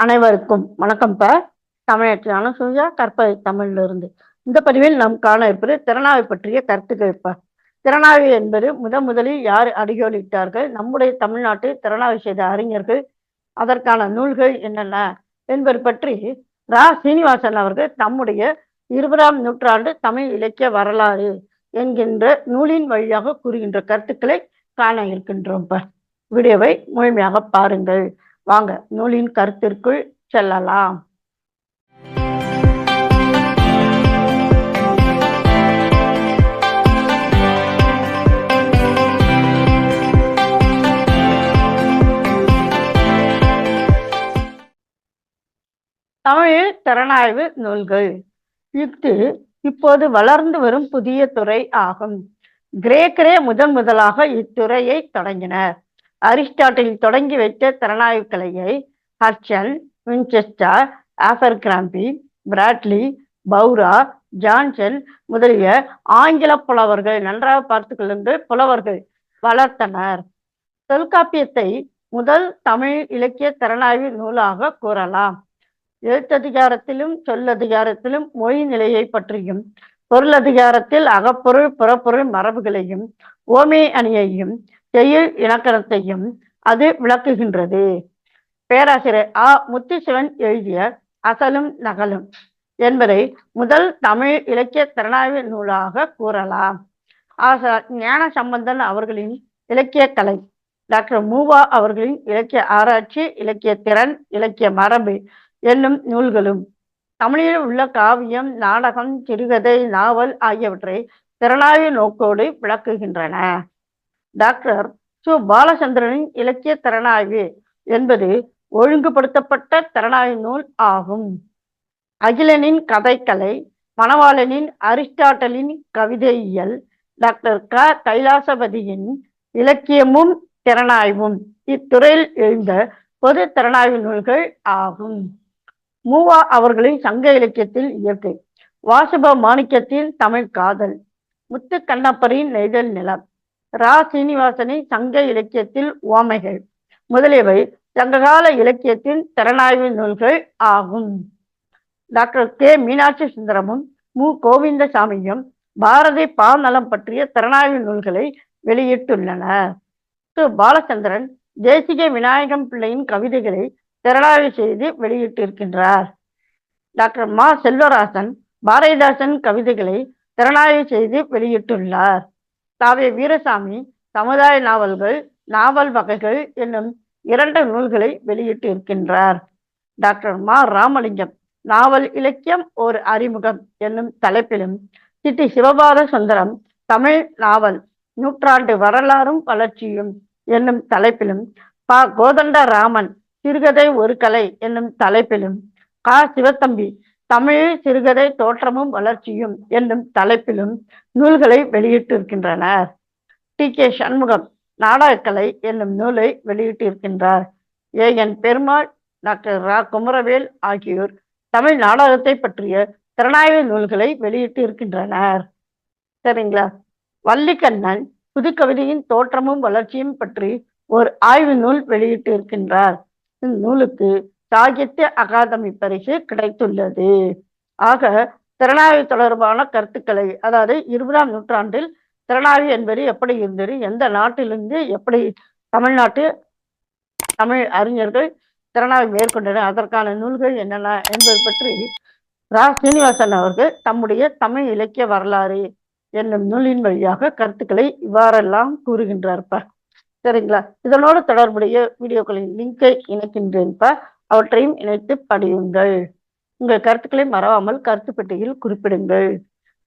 அனைவருக்கும் வணக்கம் ப. தமிழச்சி அனசூயா கற்பதை தமிழ்ல இருந்து இந்த பதிவில் நாம் காண இருப்பது திறனாவை பற்றிய கருத்துக்கள் ப. திறனாய்வு என்பது முத முதலில் யார் அடியோலிட்டார்கள் நம்முடைய தமிழ்நாட்டில் திறனாய்வு செய்த அறிஞர்கள் அதற்கான நூல்கள் என்னென்ன என்பது பற்றி ரா. சீனிவாசன் அவர்கள் தம்முடைய இருபதாம் நூற்றாண்டு தமிழ் இலக்கிய வரலாறு என்கின்ற நூலின் வழியாக கூறுகின்ற கருத்துக்களை காண இருக்கின்றோம் ப. வீடியோவை முழுமையாக பாருங்கள். வாங்க நூலின் கருத்திற்குள் செல்லலாம். தமிழில் திறனாய்வு நூல்கள். இது இப்போது வளர்ந்து வரும் புதிய துறை ஆகும். கிரேக்கரே முதன் முதலாக இத்துறையை தொடங்கினர். அரிஸ்டாட்டில் தொடங்கி வைத்த திறனாய்வு கலையை Hudson Winchester Abercrombie Bradley Bowra Johnson முதலிய ஆங்கில புலவர்கள் நன்றாக பார்த்து கொள்ளுங்கள் புலவர்கள் வளர்த்தனர். தொல்காப்பியத்தை முதல் தமிழ் இலக்கிய திறனாய்வு நூலாக கூறலாம். எழுத்ததிகாரத்திலும் சொல்லதிகாரத்திலும் மொழி நிலையை பற்றியும் பொருளதிகாரத்தில் அகப்பொருள் புறப்பொருள் மரபுகளையும் ஓமே அணியையும் செயல் இலக்கணத்தையும் அது விளக்குகின்றது. பேராசிரியர் ஆ. முத்துசிவன் எழுதிய அசலும் நகலும் என்பதை முதல் தமிழ் இலக்கிய திறனாய்வு நூலாக கூறலாம். ஆசா ஞான சம்பந்தன் அவர்களின் இலக்கிய கலை டாக்டர் மூவா அவர்களின் இலக்கிய ஆராய்ச்சி இலக்கிய திறன் இலக்கிய மரபு என்னும் நூல்களும் தமிழில் உள்ள காவியம் நாடகம் சிறுகதை நாவல் ஆகியவற்றை திறனாய்வு நோக்கோடு விளக்குகின்றன. டாக்டர் சு. பாலச்சந்திரனின் இலக்கிய திறனாய்வு என்பது ஒழுங்குபடுத்தப்பட்ட திறனாய்வு நூல் ஆகும். அகிலனின் கதைக்கலை மணவாளனின் அரிஸ்டாட்டலின் கவிதையியல் டாக்டர் க. கைலாசபதியின் இலக்கியமும் திறனாய்வும். இத்துறையில் எழுந்த பொது திறனாய்வு நூல்கள் ஆகும். மூவா அவர்களின் சங்க இலக்கியத்தில் இயற்கை வாசுப மாணிக்கத்தின் தமிழ் காதல் முத்து கண்ணப்பரின் நெய்தல் நிலம் ரா சீனிவாசனை சங்க இலக்கியத்தில் ஓமைகள் முதலியவை சங்ககால இலக்கியத்தின் திறனாய்வு நூல்கள் ஆகும். Doctor K. மீனாட்சி சுந்தரமும் மு. கோவிந்தசாமியும் பாரதி பாநலம் பற்றிய திறனாய்வு நூல்களை வெளியிட்டுள்ளனர் திரு பாலச்சந்திரன் தேசிக விநாயகம் பிள்ளையின் கவிதைகளை திறனாய்வு செய்து வெளியிட்டிருக்கின்றார். டாக்டர் மா. செல்வராசன் பாரதிதாசன் கவிதைகளை திறனாய்வு செய்து வெளியிட்டுள்ளார். தாவே வீரசாமி சமுதாய நாவல்கள் நாவல் வகைகள் என்னும் இரண்டு நூல்களை வெளியிட்டு இருக்கின்றார். டாக்டர் மா. ராமலிங்கம் நாவல் இலக்கியம் ஒரு அறிமுகம் என்னும் தலைப்பிலும் சிட்டி சிவபாத சுந்தரம் தமிழ் நாவல் நூற்றாண்டு வரலாறும் வளர்ச்சியும் என்னும் தலைப்பிலும் ப. கோதண்டராமன் சிறுகதை ஒரு கலை என்னும் தலைப்பிலும் கா. சிவத்தம்பி தமிழில் சிறுகதை தோற்றமும் வளர்ச்சியும் என்னும் தலைப்பிலும் நூல்களை வெளியிட்டிருக்கின்றனர். டி. கே. சண்முகம் நாடகக்கலை என்னும் நூலை வெளியிட்டிருக்கின்றார். A. N. Perumal doctor Ra. Kumaravel ஆகியோர் தமிழ் நாடகத்தை பற்றிய திறனாய்வு நூல்களை வெளியிட்டு இருக்கின்றனர் சரிங்களா? வள்ளிக்கண்ணன் புதுக்கவிதையின் தோற்றமும் வளர்ச்சியும் பற்றி ஒரு ஆய்வு நூல் வெளியிட்டு இருக்கின்றார் இந்நூலுக்கு சாகித்ய அகாதமி பரிசு கிடைத்துள்ளது. ஆக திறனாய்வு தொடர்பான கருத்துக்களை அதாவது இருபதாம் நூற்றாண்டில் திறனாய்வு என்பது எப்படி இருந்தது எந்த நாட்டிலிருந்து எப்படி தமிழ்நாட்டு தமிழ் அறிஞர்கள் திறனாய்வு மேற்கொண்டனர் அதற்கான நூல்கள் என்னென்ன என்பது பற்றி ரா. சீனிவாசன் அவர்கள் தம்முடைய தமிழ் இலக்கிய வரலாறு என்னும் நூலின் வழியாக கருத்துக்களை இவ்வாறெல்லாம் கூறுகின்றார்ப்ப. சரிங்களா? இதனோடு தொடர்புடைய வீடியோக்களின் லிங்கை இணைக்கின்றேன்ப்பா அவற்றையும் இணைத்து படியுங்கள். உங்கள் கருத்துக்களை மறவாமல் கருத்து பெட்டியில் குறிப்பிடுங்கள்.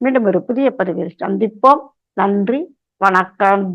மீண்டும் ஒரு புதிய பதிவில் சந்திப்போம். நன்றி. வணக்கம்.